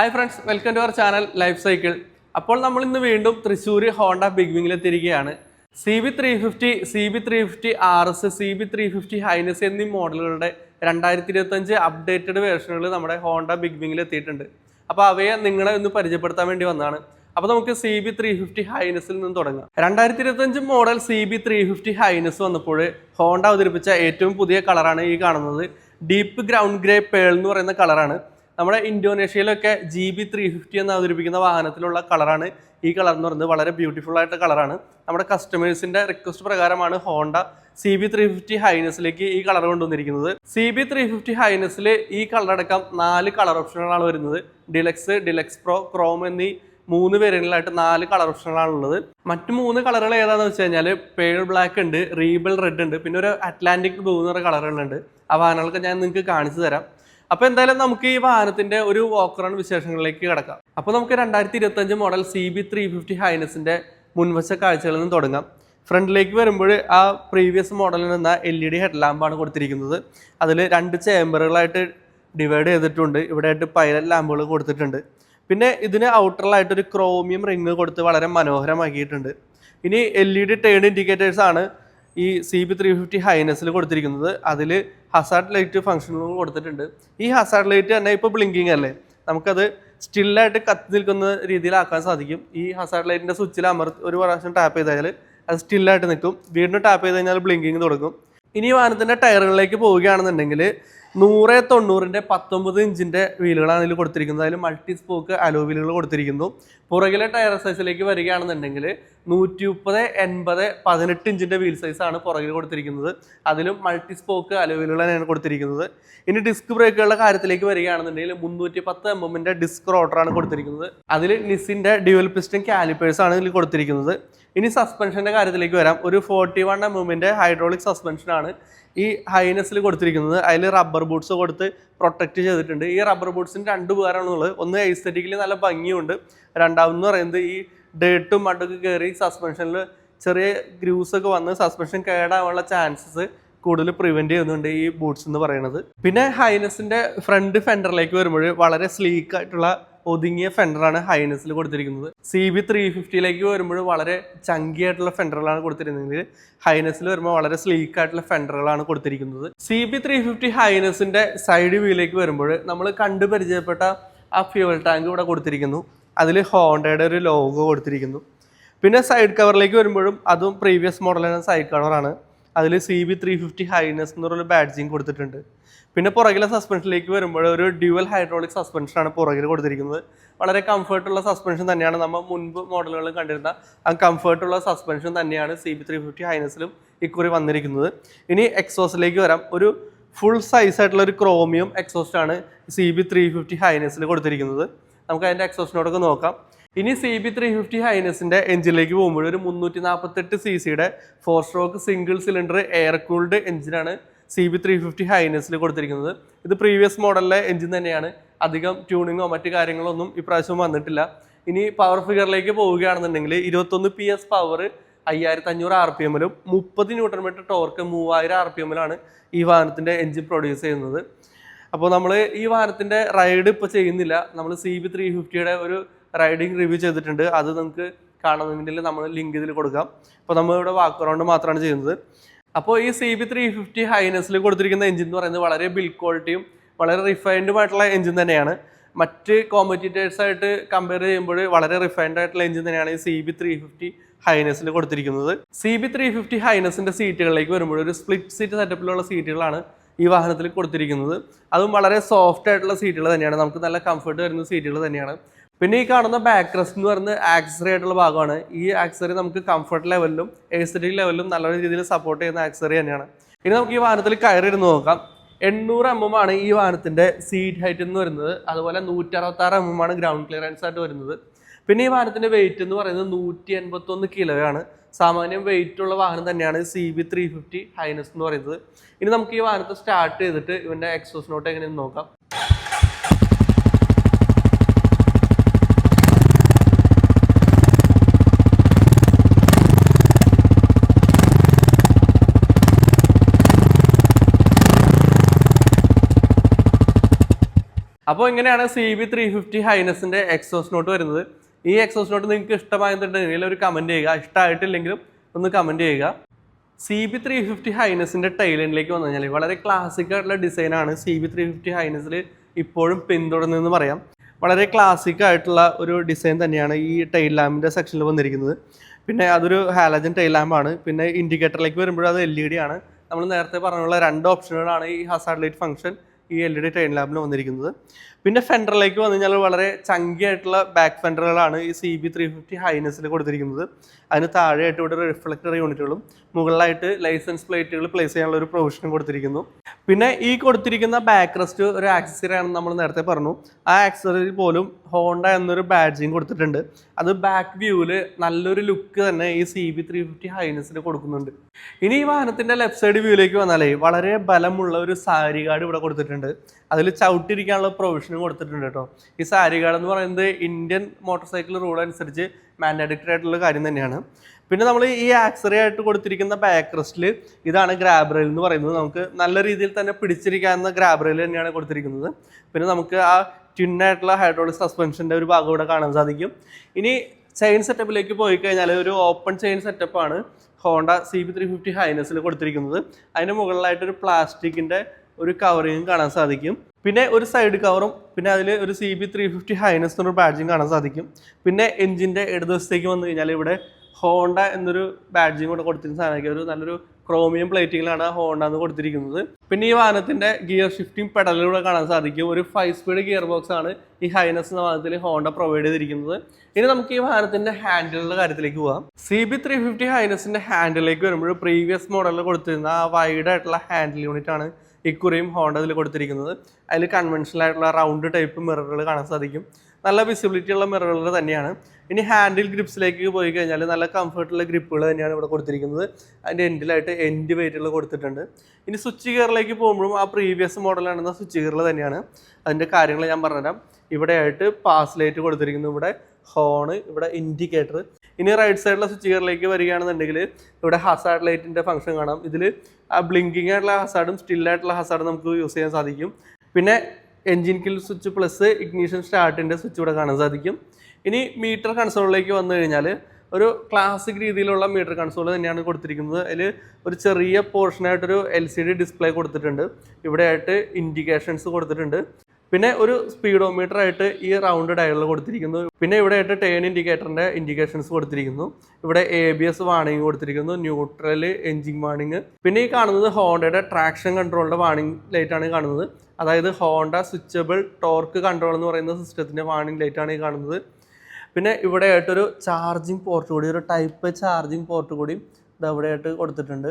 Hi friends welcome to our channel life cycle അപ്പോൾ നമ്മൾ ഇന്ന് വീണ്ടും തൃശ്ശൂർ ഹോണ്ട ബിഗ് വിങ്ങിൽ എത്തിയിരിക്കുകയാണ്. C B three fifty C B three fifty R S C B three fifty Highness എന്നീ മോഡലുകളുടെ രണ്ടായിരത്തി ഇരുപത്തഞ്ച് അപ്ഡേറ്റഡ് വേർഷനുകൾ നമ്മുടെ ഹോണ്ട ബിഗ് വിങ്ങിൽ എത്തിയിട്ടുണ്ട്. അപ്പോൾ അവയെ നിങ്ങളെ ഒന്ന് പരിചയപ്പെടുത്താൻ വേണ്ടി വന്നതാണ്. അപ്പോൾ നമുക്ക് സി ബി ത്രീ ഫിഫ്റ്റി ഹൈനസിൽ നിന്ന് തുടങ്ങാം. രണ്ടായിരത്തി ഇരുപത്തഞ്ച് model C B three fifty Highness വന്നപ്പോൾ ഹോണ്ട അവതരിപ്പിച്ച ഏറ്റവും പുതിയ കളറാണ് ഈ കാണുന്നത്. ഡീപ്പ് ഗ്രൗണ്ട് ഗ്രേ പേൾ എന്ന് പറയുന്ന കളറാണ് നമ്മുടെ ഇന്തോനേഷ്യയിലൊക്കെ ജി ബി ത്രീ ഫിഫ്റ്റി എന്ന് അവതരിപ്പിക്കുന്ന വാഹനത്തിലുള്ള കളറാണ് ഈ കളർ എന്ന് പറയുന്നത്. വളരെ ബ്യൂട്ടിഫുൾ ആയിട്ട് കളറാണ്. നമ്മുടെ കസ്റ്റമേഴ്സിന്റെ റിക്വസ്റ്റ് പ്രകാരമാണ് Honda C B three fifty ഹൈനസിലേക്ക് ഈ കളർ കൊണ്ടുവന്നിരിക്കുന്നത്. സി ബി ത്രീ ഫിഫ്റ്റി ഹൈനസിൽ ഈ കളർ അടക്കം നാല് കളർ ഓപ്ഷനുകളാണ് വരുന്നത്. ഡിലക്സ് ഡിലക്സ് പ്രോ ക്രോം എന്നീ മൂന്ന് വേരിയന്റിലായിട്ട് നാല് കളർ ഓപ്ഷനുകളാണ് ഉള്ളത്. മറ്റു മൂന്ന് കളറുകൾ ഏതാണെന്ന് വെച്ച് കഴിഞ്ഞാൽ പേൾ ബ്ലാക്ക് ഉണ്ട് റീബിൾ റെഡ് ഉണ്ട് പിന്നെ ഒരു അറ്റ്ലാന്റിക് ബ്ലൂ എന്ന് പറയുന്ന കളറുകളുണ്ട്. ആ വാഹനങ്ങളൊക്കെ ഞാൻ നിങ്ങൾക്ക് കാണിച്ചു തരാം. അപ്പൊ എന്തായാലും നമുക്ക് ഈ വാഹനത്തിന്റെ ഒരു വാക്കറൺ വിശേഷങ്ങളിലേക്ക് കിടക്കാം. അപ്പൊ നമുക്ക് രണ്ടായിരത്തി ഇരുപത്തഞ്ച് model C B three fifty ഹൈനസിന്റെ മുൻവശ കാഴ്ചകളിൽ നിന്ന് തുടങ്ങാം. ഫ്രണ്ടിലേക്ക് വരുമ്പോൾ ആ പ്രീവിയസ് മോഡലിൽ നിന്ന് എൽ ഇ ഡി ഹെഡ് ലാമ്പാണ് കൊടുത്തിരിക്കുന്നത്. അതിൽ രണ്ട് ചേമ്പറുകളായിട്ട് ഡിവൈഡ് ചെയ്തിട്ടുണ്ട്. ഇവിടെ ആയിട്ട് പൈലറ്റ് ലാമ്പുകൾ കൊടുത്തിട്ടുണ്ട്. പിന്നെ ഇതിന് ഔട്ടറിലായിട്ട് ഒരു ക്രോമിയം റിങ് കൊടുത്ത് വളരെ മനോഹരമാക്കിയിട്ടുണ്ട്. ഇനി L E D turn indicators ആണ് ഈ സി ബി ത്രീ ഫിഫ്റ്റി ഹൈനസിൽ കൊടുത്തിരിക്കുന്നത്. അതിൽ ഹസാർഡ് ലൈറ്റ് ഫംഗ്ഷനും കൊടുത്തിട്ടുണ്ട്. ഈ ഹസാർഡ് ലൈറ്റ് തന്നെ ഇപ്പോൾ ബ്ലിങ്കിങ് അല്ലേ? നമുക്കത് സ്റ്റില്ലായിട്ട് കത്തി നിൽക്കുന്ന രീതിയിലാക്കാൻ സാധിക്കും. ഈ ഹസാർഡ് ലൈറ്റിന്റെ സ്വിച്ചിൽ അമർ ഒരു പ്രാവശ്യം ടാപ്പ് ചെയ്ത് കഴിഞ്ഞാൽ അത് സ്റ്റില്ലായിട്ട് നിൽക്കും. വീണ്ടും ടാപ്പ് ചെയ്ത് കഴിഞ്ഞാൽ ബ്ലിങ്കിങ് തുടങ്ങും. ഇനി വാഹനത്തിന്റെ ടയറുകളിലേക്ക് പോവുകയാണെന്നുണ്ടെങ്കിൽ നൂറ് തൊണ്ണൂറിന്റെ പത്തൊമ്പത് ഇഞ്ചിന്റെ വീലുകളാണ് ഇതിൽ കൊടുത്തിരിക്കുന്നത്. അതിൽ മൾട്ടി സ്പോക്ക് അലോ വീലുകൾ കൊടുത്തിരിക്കുന്നു. പുറകിലെ ടയർ സൈസിലേക്ക് വരികയാണെന്നുണ്ടെങ്കിൽ നൂറ്റി മുപ്പത് എൺപത് പതിനെട്ട് ഇഞ്ചിന്റെ വീൽ സൈസാണ് പുറകിൽ കൊടുത്തിരിക്കുന്നത്. അതിലും മൾട്ടി സ്പോക്ക് അലോ തന്നെയാണ് കൊടുത്തിരിക്കുന്നത്. ഇനി ഡിസ്ക് ബ്രേക്കുകളുടെ കാര്യത്തിലേക്ക് വരികയാണെന്നുണ്ടെങ്കിൽ മുന്നൂറ്റി പത്ത് എം എമ്മിന്റെ ഡിസ്ക് റോട്ടറാണ് കൊടുത്തിരിക്കുന്നത്. അതിൽ നിസിന്റെ ഡ്യുവൽ പിസ്റ്റൻ കാലിപ്പേഴ്സ് ആണ് ഇതിൽ കൊടുത്തിരിക്കുന്നത്. ഇനി സസ്പെൻഷന്റെ കാര്യത്തിലേക്ക് വരാം. ഒരു ഫോർട്ടി വൺ എം എമ്മിന്റെ ഹൈഡ്രോളിക് സസ്പെൻഷനാണ് ഈ ഹൈനസിൽ കൊടുത്തിരിക്കുന്നത്. അതിൽ റബ്ബർ ബൂട്ട്സ് കൊടുത്ത് പ്രൊട്ടക്റ്റ് ചെയ്തിട്ടുണ്ട്. ഈ റബ്ബർ ബൂട്ട്സിന് രണ്ട് ഉപകാരമാണുള്ളത്. ഒന്ന് എസ്തറ്റിക്കലി നല്ല ഭംഗിയുണ്ട്. രണ്ടാമെന്ന് പറയുന്നത് ഈ ഡേട്ടും മഡൊക്കെ കയറി സസ്പെൻഷനിൽ ചെറിയ ഗ്രൂസ് ഒക്കെ വന്ന് സസ്പെൻഷൻ കേടാവാനുള്ള ചാൻസസ് കൂടുതൽ പ്രിവെന്റ് ചെയ്യുന്നുണ്ട് ഈ ബൂട്ട്സ് എന്ന് പറയുന്നത്. പിന്നെ ഹൈനസിന്റെ ഫ്രണ്ട് ഫെൻഡറിലേക്ക് വരുമ്പോൾ വളരെ സ്ലീക്ക് ആയിട്ടുള്ള ഒതുങ്ങിയ ഫെൻഡറാണ് ഹൈനസിൽ കൊടുത്തിരിക്കുന്നത്. സി ബി ത്രീ ഫിഫ്റ്റിയിലേക്ക് വരുമ്പോൾ വളരെ ചങ്കി ആയിട്ടുള്ള ഫെൻഡറുകളാണ് കൊടുത്തിരുന്നത്. ഹൈനസിൽ വരുമ്പോൾ വളരെ സ്ലീക്ക് ആയിട്ടുള്ള ഫെൻഡറുകളാണ് കൊടുത്തിരിക്കുന്നത്. സി ബി ത്രീ ഫിഫ്റ്റി ഹൈനസിന്റെ സൈഡ് വ്യൂയിലേക്ക് വരുമ്പോൾ നമ്മൾ കണ്ടു പരിചയപ്പെട്ട ആ ഫ്യൂവൽ ടാങ്ക് ഇവിടെ കൊടുത്തിരിക്കുന്നു. അതിൽ ഹോണ്ടയുടെ ഒരു ലോഗോ കൊടുത്തിരിക്കുന്നു. പിന്നെ സൈഡ് കവറിലേക്ക് വരുമ്പോഴും അതും പ്രീവിയസ് മോഡലാണ് സൈഡ് കവറാണ് അതിൽ C B three fifty Highness എന്ന് പറഞ്ഞൊരു ബാഡ്ജിങ് കൊടുത്തിട്ടുണ്ട്. പിന്നെ പുറകിലെ സസ്പെൻഷനിലേക്ക് വരുമ്പോൾ ഒരു ഡ്യുവൽ ഹൈഡ്രോളിക് സസ്പെൻഷനാണ് പുറകിൽ കൊടുത്തിരിക്കുന്നത്. വളരെ കംഫർട്ടുള്ള സസ്പെൻഷൻ തന്നെയാണ് നമ്മൾ മുൻപ് മോഡലുകളിൽ കണ്ടിരുന്ന ആ കംഫർട്ടുള്ള സസ്പെൻഷൻ തന്നെയാണ് സി ബി ത്രീ ഫിഫ്റ്റി ഹൈനസിലും ഇക്കുറി വന്നിരിക്കുന്നത്. ഇനി എക്സോസിലേക്ക് വരാം. ഒരു ഫുൾ സൈസ് ആയിട്ടുള്ള ഒരു ക്രോമിയം എക്സോസ്റ്റാണ് സി ബി ത്രീ ഫിഫ്റ്റി ഹൈനസിൽ കൊടുത്തിരിക്കുന്നത്. നമുക്ക് അതിന്റെ എക്സോസിനോടൊക്കെ നോക്കാം. ഇനി സി ബി ത്രീ ഫിഫ്റ്റി ഹൈനസിന്റെ എഞ്ചിനിലേക്ക് പോകുമ്പോൾ ഒരു മുന്നൂറ്റി നാൽപ്പത്തെട്ട് സി സിയുടെ four stroke single cylinder air cooled എഞ്ചിനാണ് സി ബി ത്രീ ഫിഫ്റ്റി ഹൈനസിൽ കൊടുത്തിരിക്കുന്നത്. ഇത് പ്രീവിയസ് മോഡലിലെ എഞ്ചിൻ തന്നെയാണ്. അധികം ട്യൂണിങ്ങോ മറ്റു കാര്യങ്ങളോ ഒന്നും ഇപ്രാവശ്യം വന്നിട്ടില്ല. ഇനി പവർ ഫിഗറിലേക്ക് പോവുകയാണെന്നുണ്ടെങ്കിൽ ഇരുപത്തൊന്ന് പി എസ് പവർ അയ്യായിരത്തി അഞ്ഞൂറ് ആർ പി എമ്മിലും മുപ്പത് ന്യൂട്ടൺ മീറ്റർ ടോർക്ക് മൂവായിരം ആർ പി എമ്മിലാണ് ഈ വാഹനത്തിന്റെ എഞ്ചിൻ പ്രൊഡ്യൂസ് ചെയ്യുന്നത്. അപ്പോൾ നമ്മൾ ഈ വാഹനത്തിന്റെ റൈഡ് ഇപ്പോൾ ചെയ്യുന്നില്ല. നമ്മൾ സി ബി ത്രീ ഫിഫ്റ്റിയുടെ ഒരു റൈഡിങ് റിവ്യൂ ചെയ്തിട്ടുണ്ട്. അത് നമുക്ക് കാണുന്നുണ്ടെങ്കിൽ നമ്മൾ ലിങ്ക് ഇതിൽ കൊടുക്കാം. അപ്പോൾ നമ്മൾ ഇവിടെ വാക്ക് റൗണ്ട് മാത്രമാണ് ചെയ്യുന്നത്. അപ്പോൾ ഈ സി ബി ത്രീ ഫിഫ്റ്റി ഹൈനസിൽ കൊടുത്തിരിക്കുന്ന എഞ്ചിൻ എന്ന് പറയുന്നത് വളരെ ബിൽഡ് ക്വാളിറ്റിയും വളരെ റിഫൈൻഡുമായിട്ടുള്ള എഞ്ചിൻ തന്നെയാണ്. മറ്റ് കോമ്പറ്റീറ്റേഴ്സായിട്ട് കമ്പയർ ചെയ്യുമ്പോൾ വളരെ റിഫൈൻഡ് ആയിട്ടുള്ള എഞ്ചിൻ തന്നെയാണ് ഈ സി ബി ത്രീ ഫിഫ്റ്റി ഹൈനസിൽ കൊടുത്തിരിക്കുന്നത്. സി ബി ത്രീ ഫിഫ്റ്റി ഹൈനസിന്റെ സീറ്റുകളിലേക്ക് വരുമ്പോൾ ഒരു സ്പ്ലിറ്റ് സീറ്റ് സെറ്റപ്പിലുള്ള സീറ്റുകളാണ് ഈ വാഹനത്തിൽ കൊടുത്തിരിക്കുന്നത്. അതും വളരെ സോഫ്റ്റ് ആയിട്ടുള്ള സീറ്റുകൾ തന്നെയാണ്. നമുക്ക് നല്ല കംഫർട്ട് വരുന്ന സീറ്റുകൾ തന്നെയാണ്. പിന്നെ ഈ കാണുന്ന ബാക്ക് റെസ്റ്റ് എന്ന് പറയുന്നത് ആക്സറി ആയിട്ടുള്ള ഭാഗമാണ്. ഈ ആക്സറി നമുക്ക് കംഫർട്ട് ലെവലിലും എസ്തറ്റിക് ലെവലിലും നല്ല രീതിയിൽ സപ്പോർട്ട് ചെയ്യുന്ന ആക്സറി തന്നെയാണ്. ഇനി നമുക്ക് ഈ വാഹനത്തിൽ കയറിയിരുന്ന് നോക്കാം. എണ്ണൂറ് എം എം ആണ് ഈ വാഹനത്തിന്റെ സീറ്റ് ഹൈറ്റ് എന്ന് വരുന്നത് അതുപോലെ നൂറ്റി അറുപത്തി എം എം ആണ് ഗ്രൗണ്ട് ക്ലിയറൻസ് ആയിട്ട് വരുന്നത്. പിന്നെ ഈ വാഹനത്തിന്റെ വെയിറ്റ് എന്ന് പറയുന്നത് നൂറ്റി എൺപത്തൊന്ന് കിലോയാണ് സാമാന്യം വെയിറ്റ് ഉള്ള വാഹനം തന്നെയാണ് C B three fifty Highness എന്ന് പറയുന്നത്. ഇനി നമുക്ക് ഈ വാഹനത്തെ സ്റ്റാർട്ട് ചെയ്തിട്ട് ഇവന്റെ എക്സോസ് നോട്ട് എങ്ങനെയെന്ന് നോക്കാം. അപ്പോൾ ഇങ്ങനെയാണ് സി ബി ത്രീ ഫിഫ്റ്റി ഹൈനസിന്റെ എക്സോസ് നോട്ട് വരുന്നത്. ഈ എക്സോസ് നോട്ട് നിങ്ങൾക്ക് ഇഷ്ടമായെന്നുണ്ടെങ്കിൽ ഒരു കമന്റ് ചെയ്യുക. ഇഷ്ടമായിട്ടില്ലെങ്കിലും ഒന്ന് കമന്റ് ചെയ്യുക. സി ബി ത്രീ ഫിഫ്റ്റി ഹൈനസിന്റെ ടൈലൻഡിലേക്ക് വന്നു കഴിഞ്ഞാൽ വളരെ ക്ലാസിക് ആയിട്ടുള്ള ഡിസൈനാണ് സി ബി ത്രീ ഫിഫ്റ്റി ഹൈനസിൽ ഇപ്പോഴും പിന്തുടർന്നതെന്ന് പറയാം. വളരെ ക്ലാസിക് ആയിട്ടുള്ള ഒരു ഡിസൈൻ തന്നെയാണ് ഈ ടൈൽ ലാമ്പിന്റെ സെക്ഷനിൽ വന്നിരിക്കുന്നത്. പിന്നെ അതൊരു ഹാലജൻ ടൈൽ ലാമ്പാണ് പിന്നെ ഇൻഡിക്കേറ്ററിലേക്ക് വരുമ്പോൾ അത് എൽ ഇ ഡി ആണ്. നമ്മൾ നേരത്തെ പറഞ്ഞുള്ള രണ്ട് ഓപ്ഷനുകളാണ് ഈ ഹസാർഡ് ലൈറ്റ് ഫംഗ്ഷൻ ഈ എൽ ഡി ടൈൻ ലാബിന് വന്നിരിക്കുന്നത്. പിന്നെ ഫെൻഡറിലേക്ക് വന്നു കഴിഞ്ഞാൽ വളരെ ചങ്കി ആയിട്ടുള്ള ബാക്ക് ഫെൻഡറുകളാണ് ഈ സി ബി ത്രീ ഫിഫ്റ്റി ഹൈനസിൽ കൊടുത്തിരിക്കുന്നത്. അതിന് താഴെയായിട്ട് ഇവിടെ റിഫ്ലക്ടർ യൂണിറ്റുകളും മുകളിലായിട്ട് ലൈസൻസ് പ്ലേറ്റുകൾ പ്ലേസ് ചെയ്യാനുള്ള ഒരു പ്രൊവിഷനും കൊടുത്തിരിക്കുന്നു. പിന്നെ ഈ കൊടുത്തിരിക്കുന്ന ബാക്ക് റെസ്റ്റ് ഒരു ആക്സസറി ആണെന്ന് നമ്മൾ നേരത്തെ പറഞ്ഞു. ആ ആക്സസറി പോലും ഹോണ്ട എന്നൊരു ബാഡ്ജിങ് കൊടുത്തിട്ടുണ്ട്. അത് ബാക്ക് വ്യൂവിൽ നല്ലൊരു ലുക്ക് തന്നെ ഈ സി ബി ത്രീ ഫിഫ്റ്റി ഹൈനസിന് കൊടുക്കുന്നുണ്ട്. ഇനി ഈ വാഹനത്തിന്റെ ലെഫ്റ്റ് സൈഡ് വ്യൂവിലേക്ക് വന്നാലേ വളരെ ബലമുള്ള ഒരു സാരി കാർഡ് ഇവിടെ കൊടുത്തിട്ടുണ്ട്. അതിൽ ചവിട്ടിരിക്കാനുള്ള പ്രൊവിഷനും കൊടുത്തിട്ടുണ്ട് കേട്ടോ. ഈ സാരി കാർഡ് എന്ന് പറയുന്നത് ഇന്ത്യൻ മോട്ടോർ സൈക്കിൾ റൂൾ അനുസരിച്ച് മാൻഡേറ്ററി ആയിട്ടുള്ള കാര്യം തന്നെയാണ്. പിന്നെ നമ്മൾ ഈ ആക്സറി ആയിട്ട് കൊടുത്തിരിക്കുന്ന ബാക്ക് റെസ്റ്റിൽ ഇതാണ് ഗ്രാബ് റെയിൽ എന്ന് പറയുന്നത്. നമുക്ക് നല്ല രീതിയിൽ തന്നെ പിടിച്ചിരിക്കാവുന്ന ഗ്രാബ് റെയിൽ തന്നെയാണ് കൊടുത്തിരിക്കുന്നത്. പിന്നെ നമുക്ക് ആ ട്വിന്നായിട്ടുള്ള ഹൈഡ്രോളിക് സസ്പെൻഷന്റെ ഒരു ഭാഗം ഇവിടെ കാണാൻ സാധിക്കും. ഇനി ചെയിൻ സെറ്റപ്പിലേക്ക് പോയി കഴിഞ്ഞാൽ ഒരു ഓപ്പൺ ചെയിൻ സെറ്റപ്പാണ് Honda C B three fifty ഹൈനസിൽ കൊടുത്തിരിക്കുന്നത്. അതിന് മുകളിലായിട്ടൊരു പ്ലാസ്റ്റിക്കിന്റെ ഒരു കവറിങ്ങും കാണാൻ സാധിക്കും. പിന്നെ ഒരു സൈഡ് കവറും പിന്നെ അതിൽ ഒരു C B three fifty Highness എന്നൊരു ബാഡ്ജിങ് കാണാൻ സാധിക്കും. പിന്നെ എഞ്ചിന്റെ ഇടതുവശത്തേക്ക് വന്നു കഴിഞ്ഞാൽ ഇവിടെ ഹോണ്ട എന്നൊരു ബാഡ്ജിയും കൂടെ കൊടുത്തിരുന്ന സാധനമായിരിക്കും ഒരു നല്ലൊരു ക്രോമിയം പ്ലേറ്റിങ്ങിലാണ് ഹോണ്ട എന്ന് കൊടുത്തിരിക്കുന്നത്. പിന്നെ ഈ വാഹനത്തിന്റെ ഗിയർ ഷിഫ്റ്റിംഗ് പെഡലിലൂടെ കാണാൻ സാധിക്കും. ഒരു ഫൈവ് സ്പീഡ് ഗിയർ ബോക്സ് ആണ് ഈ ഹൈനസ് എന്ന വാഹനത്തിൽ ഹോണ്ട പ്രൊവൈഡ് ചെയ്തിരിക്കുന്നത്. ഇനി നമുക്ക് ഈ വാഹനത്തിന്റെ ഹാൻഡിലിന്റെ കാര്യത്തിലേക്ക് പോകാം സി ബി ത്രീ ഫിഫ്റ്റി ഹൈനസിന്റെ ഹാൻഡിലേക്ക് വരുമ്പോൾ പ്രീവിയസ് മോഡലിൽ കൊടുത്തിരുന്ന ആ വൈഡ് ആയിട്ടുള്ള ഹാൻഡിൽ യൂണിറ്റ് ആണ് ഇക്കുറിയും ഹോണ്ട ഇതിൽ കൊടുത്തിരിക്കുന്നത്. അതിൽ കൺവെൻഷനൽ ആയിട്ടുള്ള റൗണ്ട് ടൈപ്പ് മിററുകൾ കാണാൻ സാധിക്കും. നല്ല വിസിബിലിറ്റി ഉള്ള മിററുകൾ തന്നെയാണ്. ഇനി ഹാൻഡിൽ ഗ്രിപ്സിലേക്ക് പോയി കഴിഞ്ഞാൽ നല്ല കംഫർട്ടുള്ള ഗ്രിപ്പുകൾ തന്നെയാണ് ഇവിടെ കൊടുത്തിരിക്കുന്നത്. അതിന്റെ എൻഡിലായിട്ട് എൻഡ് വെയിറ്റുകൾ കൊടുത്തിട്ടുണ്ട്. ഇനി സ്വിച്ച് ഗിയറിലേക്ക് പോകുമ്പോഴും ആ പ്രീവിയസ് മോഡലാണെന്ന സ്വിച്ച് ഗിയറിൽ തന്നെയാണ്. അതിന്റെ കാര്യങ്ങൾ ഞാൻ പറഞ്ഞുതരാം. ഇവിടെ ആയിട്ട് പാസ് ലൈറ്റ് കൊടുത്തിരിക്കുന്നു ഇവിടെ. ഹോണ് ഇവിടെ ഇൻഡിക്കേറ്റർ ഇനി റൈറ്റ് സൈഡിലെ സ്വിച്ച് ഗിയറിലേക്ക് വരികയാണെന്നുണ്ടെങ്കിൽ ഇവിടെ ഹസാർഡ് ലൈറ്റിന്റെ ഫംഗ്ഷൻ കാണാം. ഇതിൽ ആ ബ്ലിങ്കിങ് ആയിട്ടുള്ള ഹസാർഡും സ്റ്റില്ലായിട്ടുള്ള ഹസാഡും നമുക്ക് യൂസ് ചെയ്യാൻ സാധിക്കും. പിന്നെ engine kill switch plus ignition സ്റ്റാർട്ടിന്റെ switch ഇവിടെ കാണാൻ സാധിക്കും. ഇനി മീറ്റർ കൺസോളിലേക്ക് വന്നു കഴിഞ്ഞാൽ ഒരു ക്ലാസിക് രീതിയിലുള്ള മീറ്റർ കൺസോൾ തന്നെയാണ് കൊടുത്തിരിക്കുന്നത്. അതിൽ ഒരു ചെറിയ പോർഷനായിട്ടൊരു എൽ സി ഡി ഡിസ്പ്ലേ കൊടുത്തിട്ടുണ്ട്. ഇവിടെ ആയിട്ട് ഇൻഡിക്കേഷൻസ് കൊടുത്തിട്ടുണ്ട്. പിന്നെ ഒരു സ്പീഡോമീറ്റർ ആയിട്ട് ഈ റൗണ്ട് ഡയറിൽ കൊടുത്തിരിക്കുന്നു. പിന്നെ ഇവിടെ ആയിട്ട് ടേൺ ഇൻഡിക്കേറ്ററിന്റെ ഇൻഡിക്കേഷൻസ് കൊടുത്തിരിക്കുന്നു. ഇവിടെ എ ബി എസ് വാണിംഗ് കൊടുത്തിരിക്കുന്നു. ന്യൂട്രൽ എൻജിൻ വാണിംഗ് പിന്നെ ഈ കാണുന്നത് ഹോണ്ടയുടെ ട്രാക്ഷൻ കൺട്രോളിന്റെ വാണിംഗ് ലൈറ്റ് ആണ് ഈ കാണുന്നത്. അതായത് ഹോണ്ട സ്വിച്ചബിൾ ടോർക്ക് കൺട്രോൾ എന്ന് പറയുന്ന സിസ്റ്റത്തിന്റെ വാണിംഗ് ലൈറ്റ് ആണ് ഈ കാണുന്നത്. പിന്നെ ഇവിടെ ആയിട്ടൊരു ചാർജിങ് പോർട്ട് കൂടി ഒരു ടൈപ്പ് ചാർജിങ് പോർട്ട് കൂടി ഇത് അവിടെ ആയിട്ട് കൊടുത്തിട്ടുണ്ട്.